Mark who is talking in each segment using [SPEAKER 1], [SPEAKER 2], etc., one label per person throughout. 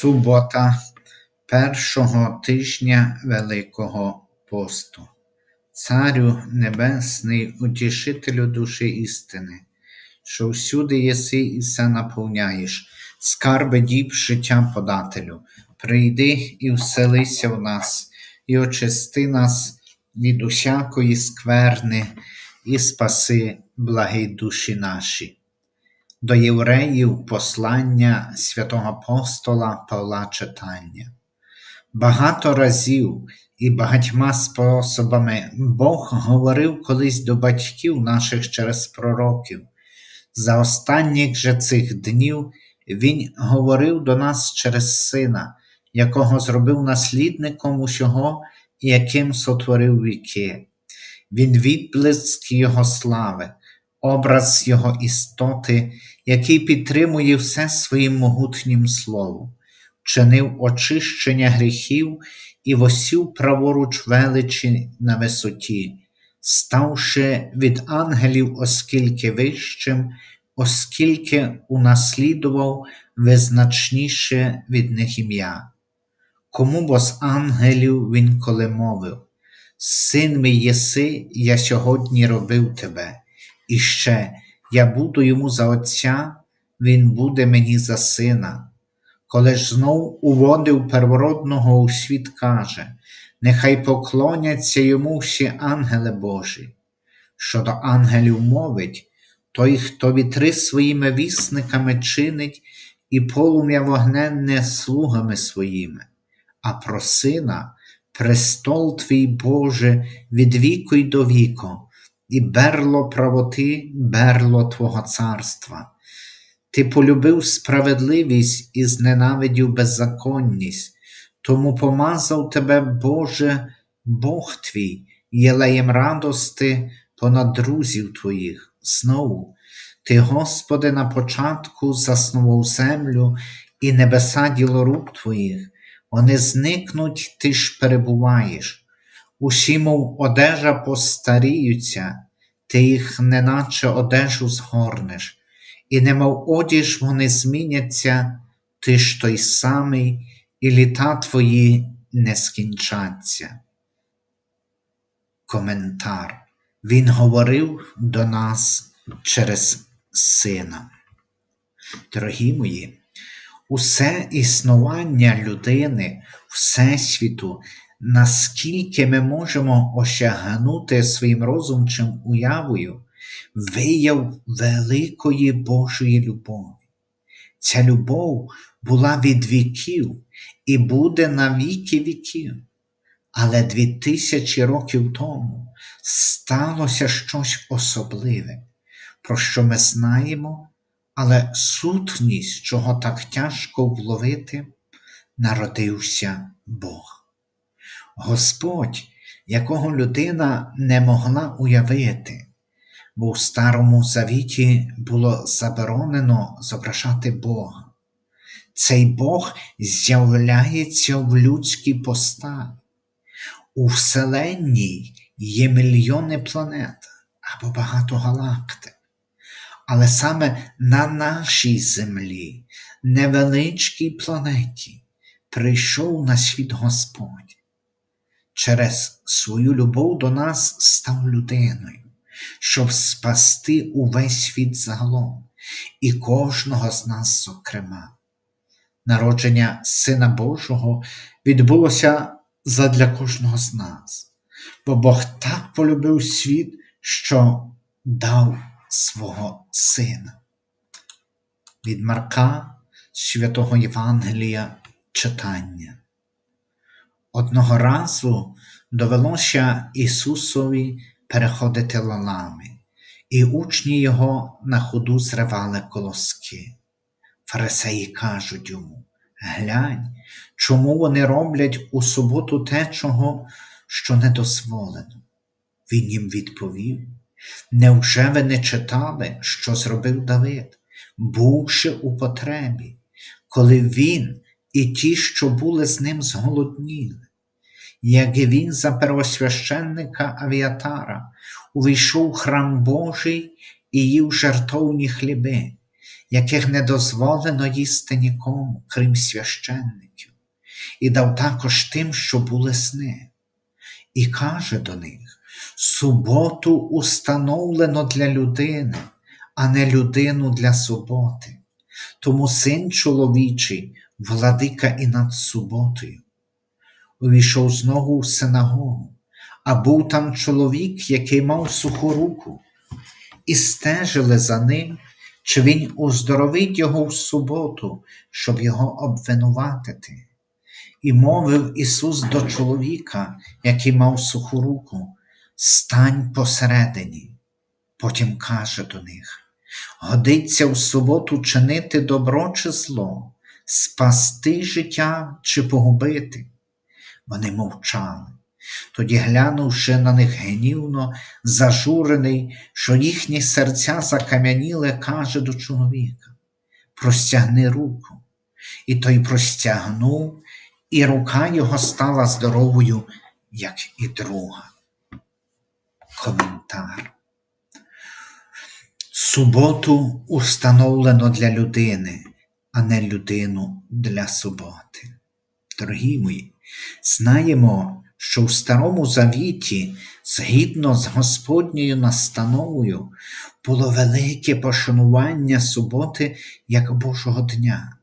[SPEAKER 1] Субота першого тижня Великого посту. Царю Небесний, утішителю душі істини, що всюди єси і все наповняєш, скарби діб життя подателю, прийди і вселися в нас, і очисти нас від усякої скверни, і спаси благі душі наші. До євреїв послання святого апостола Павла читання. Багато разів і багатьма способами Бог говорив колись до батьків наших через пророків. За останніх же цих днів Він говорив до нас через Сина, якого зробив наслідником усього яким сотворив віки. Він відблиск Його слави, образ Його істоти, який підтримує все своїм могутнім словом, вчинив очищення гріхів і восів праворуч величі на висоті, ставши від ангелів, оскільки вищим, оскільки унаслідував визначніше від них ім'я. Кому бо з ангелів він коли мовив, Син мій єси, я сьогодні робив тебе, і ще я буду йому за Отця, він буде мені за сина. Коли ж знов уводив первородного у світ, каже, нехай поклоняться йому всі ангели Божі. Щодо ангелів мовить, той, хто вітри своїми вісниками чинить і полум'я вогненне слугами своїми, а про сина престол твій Боже від віку й до віку, і берло правоти, берло Твого царства. Ти полюбив справедливість і зненавидів беззаконність, тому помазав тебе, Боже, Бог твій, єлеєм радости понад друзів твоїх. Знову, Ти, Господи, на початку заснував землю і небеса діло рук Твоїх, вони зникнуть, ти ж перебуваєш. Усі, мов одежа постаріються, ти їх неначе одежу згорнеш, і немов одіж вони зміняться, ти ж той самий, і літа твої не скінчаться. Коментар. Він говорив до нас через Сина. Дорогі мої, усе існування людини, Всесвіту наскільки ми можемо осягнути своїм розумчим уявою вияв великої Божої любові. Ця любов була від віків і буде на віки віків. Але дві тисячі років тому сталося щось особливе, про що ми знаємо, але сутність, чого так тяжко вловити, народився Бог. Господь, якого людина не могла уявити, бо в Старому Завіті було заборонено зображати Бога. Цей Бог з'являється в людській поставі. У Вселенній є мільйони планет або багато галактик. Але саме на нашій землі, невеличкій планеті, прийшов на світ Господь через свою любов до нас став людиною, щоб спасти увесь світ загалом і кожного з нас, зокрема. Народження Сина Божого відбулося задля кожного з нас, бо Бог так полюбив світ, що дав свого Сина. Від Марка Святого Євангелія читання. Одного разу довелося Ісусові переходити лалами, і учні Його на ходу зривали колоски. Фарисеї кажуть йому Глянь, чому вони роблять у суботу те, чого, що не дозволено. Він їм відповів Невже ви не читали, що зробив Давид, бувши у потребі, коли він і ті, що були з ним зголодніли? Як він за первосвященника Авіатара увійшов храм Божий і їв жертовні хліби, яких не дозволено їсти нікому, крім священників, і дав також тим, що були сни, і каже до них: суботу установлено для людини, а не людину для суботи. Тому син чоловічий, владика і над суботою. Увійшов знову в синагогу, а був там чоловік, який мав суху руку, і стежили за ним, чи він оздоровить його в суботу, щоб його обвинуватити. І мовив Ісус до чоловіка, який мав суху руку, стань посередині. Потім каже до них: Годиться в суботу чинити добро чи зло, спасти життя чи погубити. Вони мовчали. Тоді, глянувши на них гнівно, зажурений, що їхні серця закам'яніли, каже до чоловіка: Простягни руку. І той простягнув, і рука його стала здоровою, як і друга. Коментар. Суботу установлено для людини, а не людину для суботи. Дорогі мої, знаємо, що в Старому Завіті, згідно з Господньою настановою, було велике пошанування суботи як Божого дня,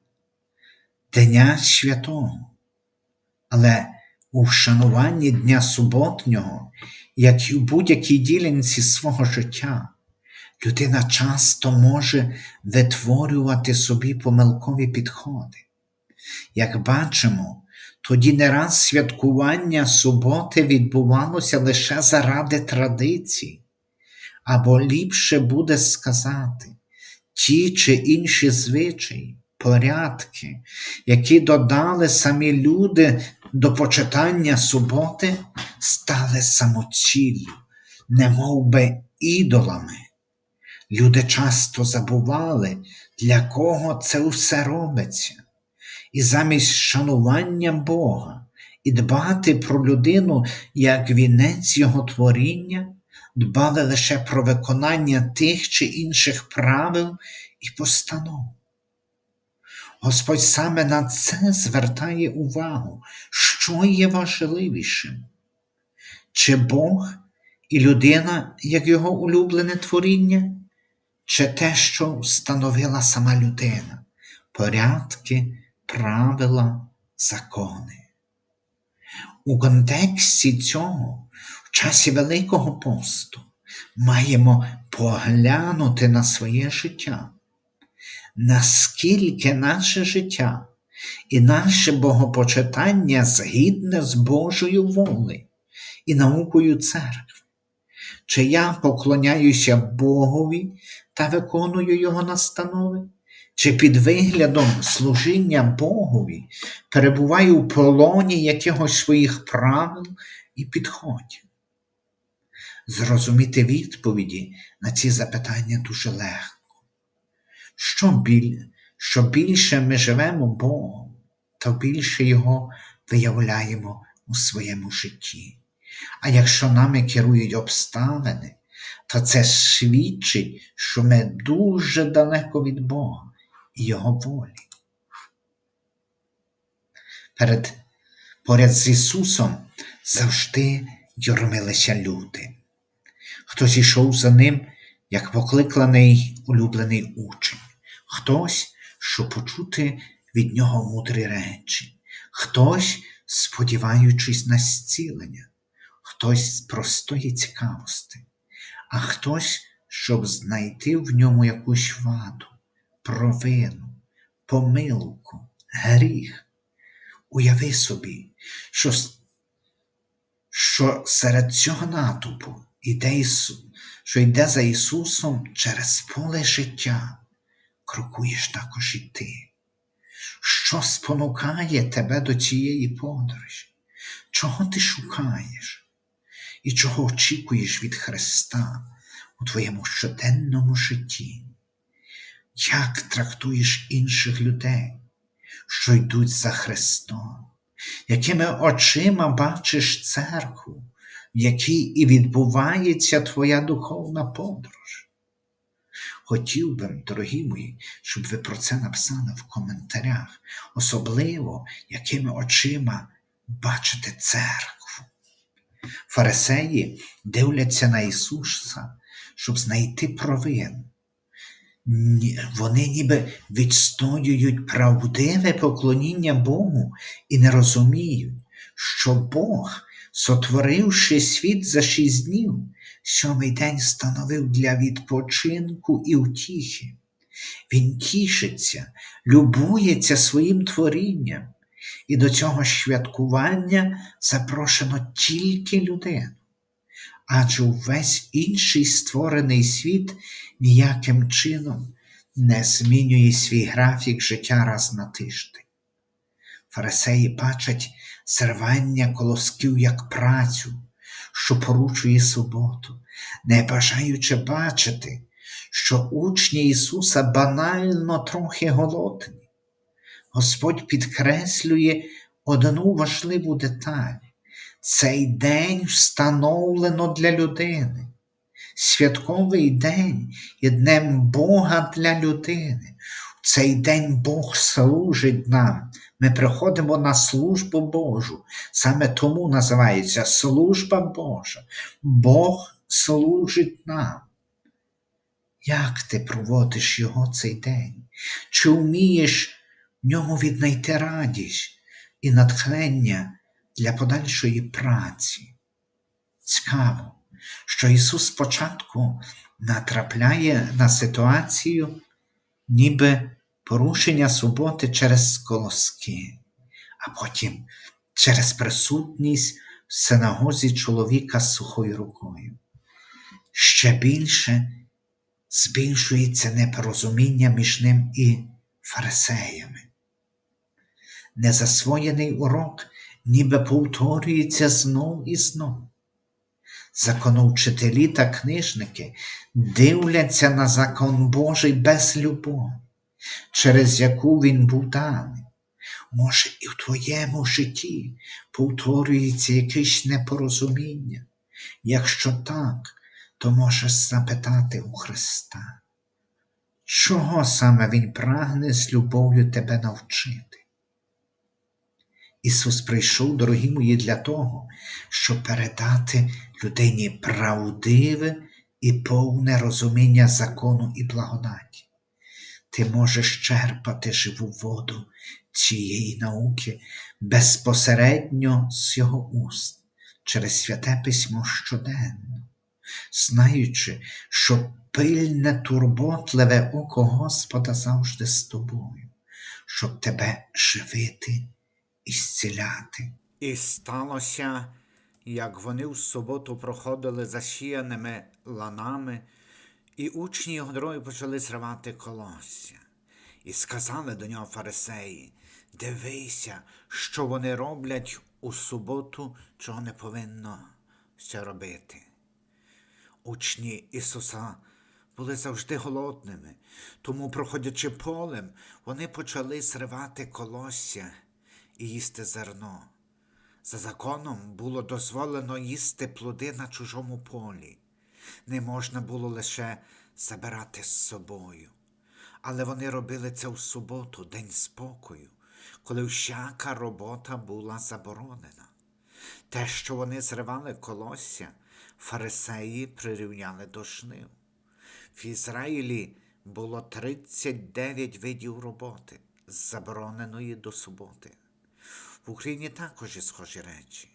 [SPEAKER 1] Дня святого. Але у вшануванні Дня суботнього, як і в будь-якій ділянці свого життя, людина часто може витворювати собі помилкові підходи. Як бачимо, тоді не раз святкування суботи відбувалося лише заради традицій, або ліпше буде сказати, ті чи інші звичаї, порядки, які додали самі люди до почитання суботи, стали самоціллю, немов би ідолами. Люди часто забували, для кого це все робиться, і замість шанування Бога і дбати про людину як вінець Його творіння, дбали лише про виконання тих чи інших правил і постанов. Господь саме на це звертає увагу, що є важливішим, чи Бог і людина як його улюблене творіння, чи те, що встановила сама людина, порядки, правила, закони. У контексті цього, в часі Великого посту, маємо поглянути на своє життя, наскільки наше життя і наше богопочитання згідне з Божою волею і наукою церкви. Чи я поклоняюся Богові та виконую Його настанови, чи під виглядом служіння Богові перебуваю в полоні якихось своїх правил і підходів? Зрозуміти відповіді на ці запитання дуже легко. Що, біль... що більше ми живемо Богом, то більше Його виявляємо у своєму житті. А якщо нами керують обставини, то це свідчить, що ми дуже далеко від Бога Його волі. Перед, Поряд з Ісусом завжди юрмилися люди. Хтось ішов за ним, як покликаний улюблений учень, хтось, щоб почути від нього мудрі речі, хтось, сподіваючись на зцілення, хтось з простої цікавості, а хтось, щоб знайти в ньому якусь ваду, провину, помилку, гріх. Уяви собі, що, що серед цього натовпу іде Ісус, що йде за Ісусом через поле життя, крокуєш також і ти. Що спонукає тебе до цієї подорожі? Чого ти шукаєш? І чого очікуєш від Христа у твоєму щоденному житті? Як трактуєш інших людей, що йдуть за Христом? Якими очима бачиш церкву, в якій і відбувається твоя духовна подорож? Хотів би, дорогі мої, щоб ви про це написали в коментарях, особливо якими очима бачите церкву. Фарисеї дивляться на Ісуса, щоб знайти провину. Вони ніби відстоюють правдиве поклоніння Богу і не розуміють, що Бог, сотворивши світ за шість днів, сьомий день становив для відпочинку і утіхи. Він тішиться, любується своїм творінням, і до цього святкування запрошено тільки людину. Адже увесь інший створений світ ніяким чином не змінює свій графік життя раз на тиждень. Фарисеї бачать зривання колосків як працю, що поручує суботу, не бажаючи бачити, що учні Ісуса банально трохи голодні. Господь підкреслює одну важливу деталь. Цей день встановлено для людини. Святковий день є днем Бога для людини. В цей день Бог служить нам. Ми приходимо на службу Божу. Саме тому називається служба Божа. Бог служить нам. Як ти проводиш його цей день? Чи вмієш в ньому віднайти радість і натхнення для подальшої праці? Цікаво, що Ісус спочатку натрапляє на ситуацію, ніби порушення суботи через колоски, а потім через присутність в синагозі чоловіка з сухою рукою. Ще більше збільшується непорозуміння між ним і фарисеями. Незасвоєний урок ніби повторюється знов і знов. Законовчителі та книжники дивляться на закон Божий без любові, через яку він був даний. Може, і в твоєму житті повторюється якесь непорозуміння. Якщо так, то можеш запитати у Христа, чого саме Він прагне з любов'ю тебе навчити? Ісус прийшов, дорогі мої, для того, щоб передати людині правдиве і повне розуміння закону і благодаті. Ти можеш черпати живу воду цієї науки безпосередньо з його уст через святе письмо щоденно, знаючи, що пильне турботливе око Господа завжди з тобою, щоб тебе живити і зціляти.
[SPEAKER 2] І сталося, як вони в суботу проходили засіяними ланами, і учні його дороги почали зривати колосся. І сказали до нього фарисеї: Дивися, що вони роблять у суботу, чого не повинно ще робити. Учні Ісуса були завжди голодними, тому, проходячи полем, вони почали зривати колосся і їсти зерно. За законом було дозволено їсти плоди на чужому полі. Не можна було лише забирати з собою. Але вони робили це в суботу, день спокою, коли всяка робота була заборонена. Те, що вони зривали колосся, фарисеї прирівняли до жнив. В Ізраїлі було 39 видів роботи, забороненої до суботи. В Україні також є схожі речі.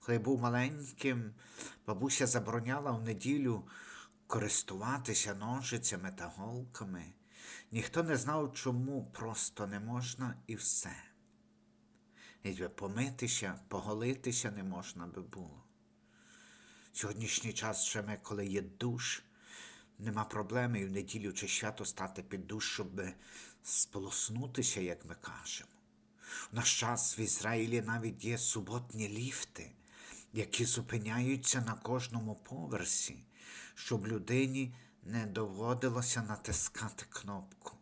[SPEAKER 2] Коли я був маленьким, бабуся забороняла в неділю користуватися ножицями та голками. Ніхто не знав, чому просто не можна і все. Навіть помитися, поголитися не можна би було. Сьогоднішній час ще ми, коли є душ, нема проблеми і в неділю чи свято стати під душ, щоб сполоснутися, як ми кажемо. В наш час в Ізраїлі навіть є суботні ліфти, які зупиняються на кожному поверсі, щоб людині не доводилося натискати кнопку.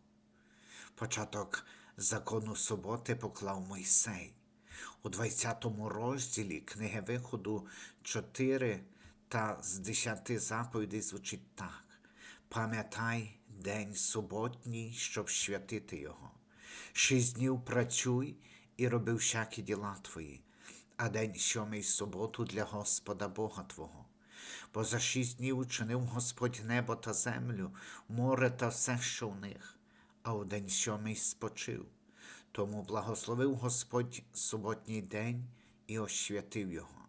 [SPEAKER 2] Початок закону суботи поклав Мойсей. У 20 розділі книги Виходу 4 та з 10 заповідей звучить так: Пам'ятай день суботній, щоб святити його. Шість днів працюй і роби всякі діла твої, а день сьомий суботу для Господа Бога Твого. Бо за шість днів учинив Господь небо та землю, море та все, що в них, а у день сьомий спочив. Тому благословив Господь суботній день і освятив його.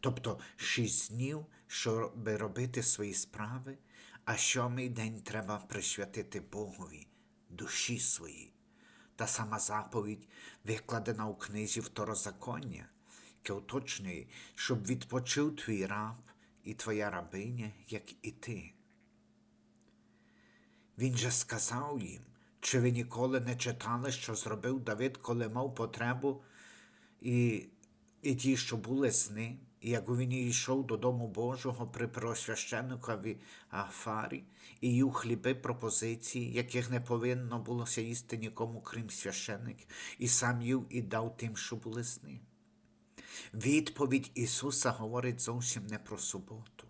[SPEAKER 2] Тобто шість днів, щоб робити свої справи, а сьомий день треба присвятити Богові, душі своїй. Та сама заповідь викладена у книзі Второзаконня, яке уточнює, щоб відпочив твій раб і твоя рабиня, як і ти. Він же сказав їм, чи ви ніколи не читали, що зробив Давид, коли мав потребу, і, і ті, що були з ним, і як він йшов додому Божого при первосвященникові Афарі, і їв хліби пропозиції, яких не повинно булося їсти нікому, крім священників, і сам їв і дав тим, що були з ним. Відповідь Ісуса говорить зовсім не про суботу.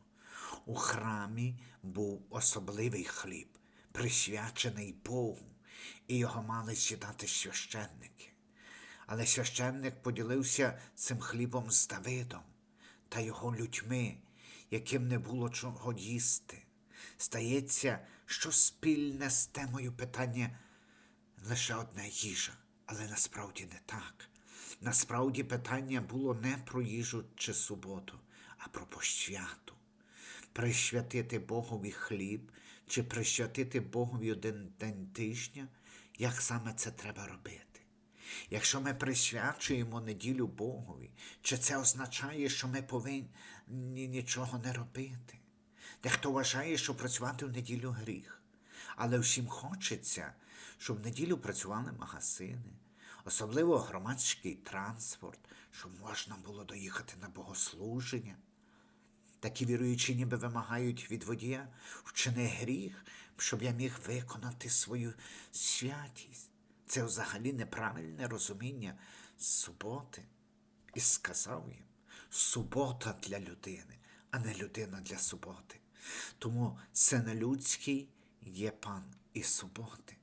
[SPEAKER 2] У храмі був особливий хліб, присвячений Богу, і його мали сідати священники. Але священник поділився цим хлібом з Давидом та його людьми, яким не було чого їсти. Стається, що спільне з темою питання лише одна їжа, але насправді не так. Насправді питання було не про їжу чи суботу, а про посвяту. Присвятити Богові хліб чи присвятити Богові один день тижня, як саме це треба робити. Якщо ми присвячуємо неділю Богові, чи це означає, що ми повинні нічого не робити? Дехто вважає, що працювати в неділю гріх, але всім хочеться, щоб в неділю працювали магазини, особливо громадський транспорт, щоб можна було доїхати на богослуження. Такі віруючі ніби вимагають від водія вчини гріх, щоб я міг виконати свою святість. Це взагалі неправильне розуміння суботи. І сказав їм, субота для людини, а не людина для суботи. Тому це не людський є пан і суботи.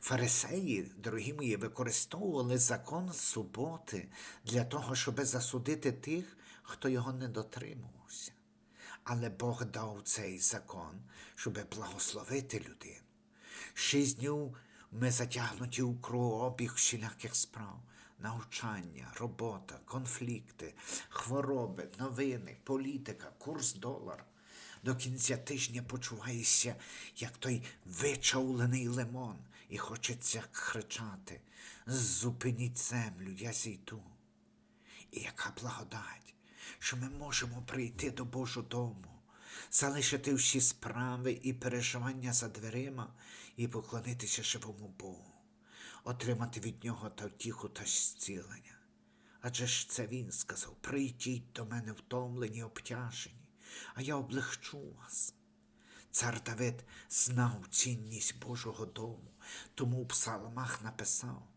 [SPEAKER 2] Фарисеї, дорогі мої, використовували закон суботи для того, щоб засудити тих, хто його не дотримувався. Але Бог дав цей закон, щоб благословити людину. Шість днів ми затягнуті у кругообіг всіляких справ, навчання, робота, конфлікти, хвороби, новини, політика, курс долара. До кінця тижня почуваєшся, як той вичавлений лимон, і хочеться кричати Зупиніть землю, я зійду. І яка благодать, що ми можемо прийти до Божого дому, залишити всі справи і переживання за дверима і поклонитися живому Богу, отримати від нього та втіху та зцілення. Адже ж це він сказав: прийдіть до мене втомлені, обтяжені, а я облегчу вас. Цар Давид знав цінність Божого дому, тому у псалмах написав: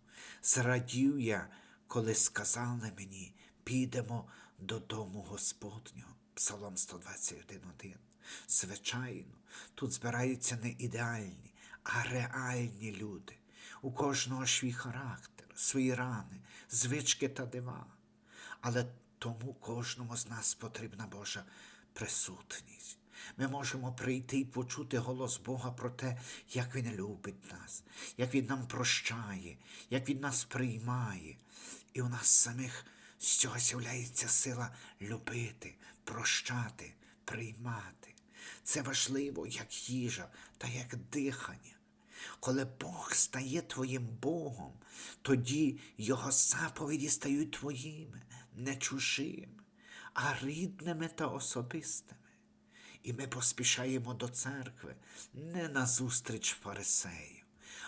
[SPEAKER 2] Зрадів я, коли сказали мені, підемо додому Господнього. Псалом 121.1. Звичайно, тут збираються не ідеальні, а реальні люди. У кожного свій характер, свої рани, звички та дива. Але тому кожному з нас потрібна Божа присутність. Ми можемо прийти і почути голос Бога про те, як Він любить нас, як Він нам прощає, як Він нас приймає. І у нас самих з цього з'являється сила любити, прощати, приймати. Це важливо, як їжа та як дихання. Коли Бог стає твоїм Богом, тоді Його заповіді стають твоїми, не чужими, а рідними та особистими. І ми поспішаємо до церкви не на зустріч фарисею,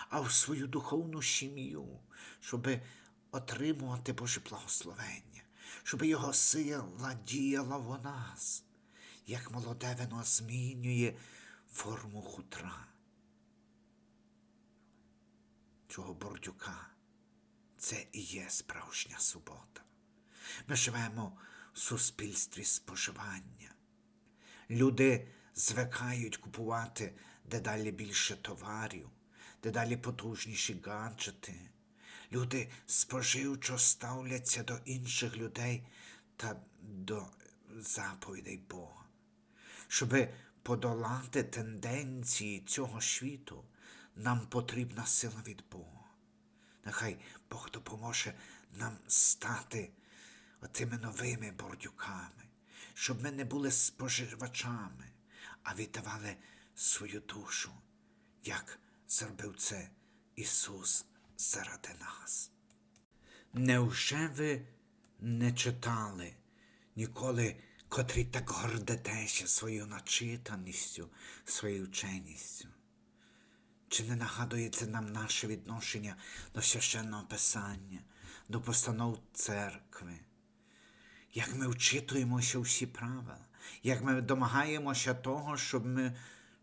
[SPEAKER 2] а в свою духовну сім'ю, щоби отримувати Боже благословення, щоб Його сила діяла в нас, як молоде вино змінює форму хутра. Чого бордюка, це і є справжня субота. Ми живемо в суспільстві споживання. Люди звикають купувати дедалі більше товарів, дедалі потужніші гаджети. Люди споживчо ставляться до інших людей та до заповідей Бога. Щоби подолати тенденції цього світу, нам потрібна сила від Бога. Нехай Бог допоможе нам стати отими новими бордюками, щоб ми не були споживачами, а віддавали свою душу, як зробив це Ісус заради нас. Невже ви не читали ніколи, котрі так гордитеся своєю начитаністю, своєю вченістю? Чи не нагадує це нам наше відношення до священного писання, до постанов церкви? Як ми вчитуємося всі правила, як ми домагаємося того, щоб ми,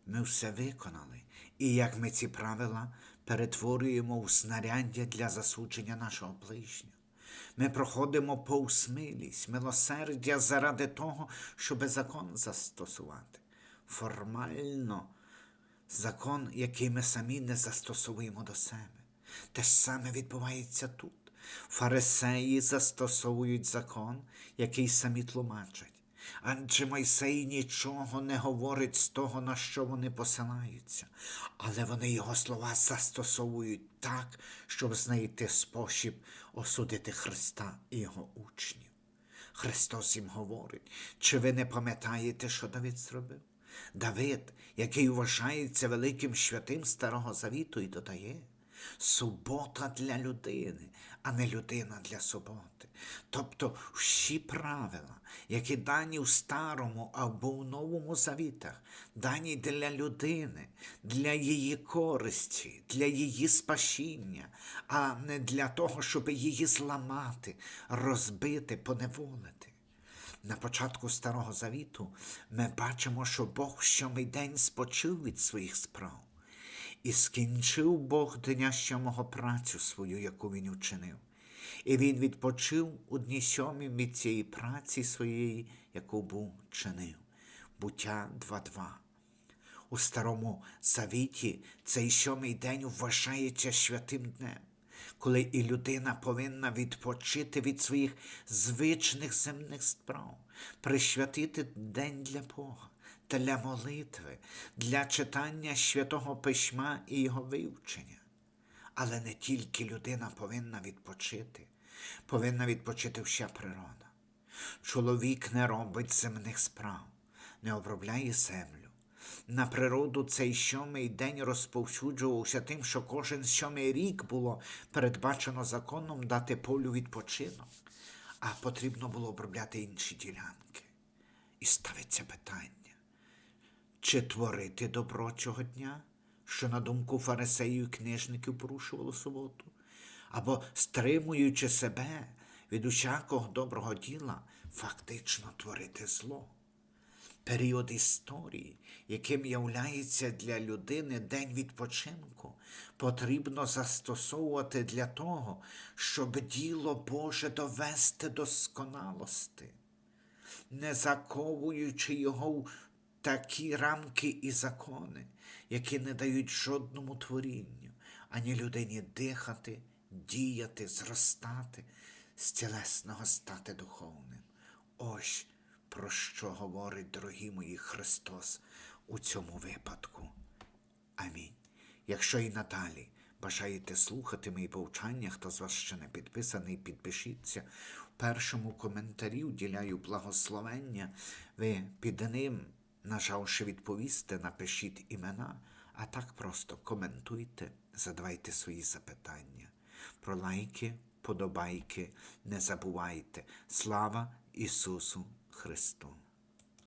[SPEAKER 2] ми все виконали, і як ми ці правила перетворюємо в снаряддя для засудження нашого ближнього. Ми проходимо повз милість, милосердя заради того, щоб закон застосувати. Формально закон, який ми самі не застосовуємо до себе. Те ж саме відбувається тут. Фарисеї застосовують закон, який самі тлумачать. Адже Мойсей нічого не говорить з того, на що вони посилаються, але вони його слова застосовують так, щоб знайти спосіб осудити Христа і його учнів. Христос їм говорить, чи ви не пам'ятаєте, що Давид зробив? Давид, який вважається великим святим Старого Завіту, і додає субота для людини, а не людина для суботи. Тобто всі правила, які дані в старому або в новому завітах, дані для людини, для її користі, для її спасіння, а не для того, щоб її зламати, розбити, поневолити. На початку Старого Завіту ми бачимо, що Бог сьомий день спочив від своїх справ. І скінчив Бог дня сьомого працю свою, яку він учинив. І він відпочив у дні сьомім від цієї праці своєї, яку був чинив. Буття 2.2. У Старому Завіті цей сьомий день вважається святим днем, коли і людина повинна відпочити від своїх звичних земних справ, присвятити день для Бога, для молитви, для читання святого письма і його вивчення. Але не тільки людина повинна відпочити, повинна відпочити вся природа. Чоловік не робить земних справ, не обробляє землю. На природу цей сьомий день розповсюджувався тим, що кожен сьомий рік було передбачено законом дати полю відпочинок, а потрібно було обробляти інші ділянки. І ставиться питання, чи творити добро цього дня, що на думку фарисеїв і книжників порушувало суботу, або стримуючи себе від усякого доброго діла, фактично творити зло. Період історії, яким являється для людини день відпочинку, потрібно застосовувати для того, щоб діло Боже довести до сконалости не заковуючи його в такі рамки і закони, які не дають жодному творінню, ані людині дихати, діяти, зростати, з тілесного стати духовним. Ось про що говорить, дорогі мої Христос, у цьому випадку. Амінь. Якщо і надалі бажаєте слухати мої повчання, хто з вас ще не підписаний, підпишіться. В першому коментарі уділяю благословення. Ви під ним, нажавши відповісти, напишіть імена, а так просто коментуйте, задавайте свої запитання. Про лайки, подобайки не забувайте. Слава Ісусу Христу!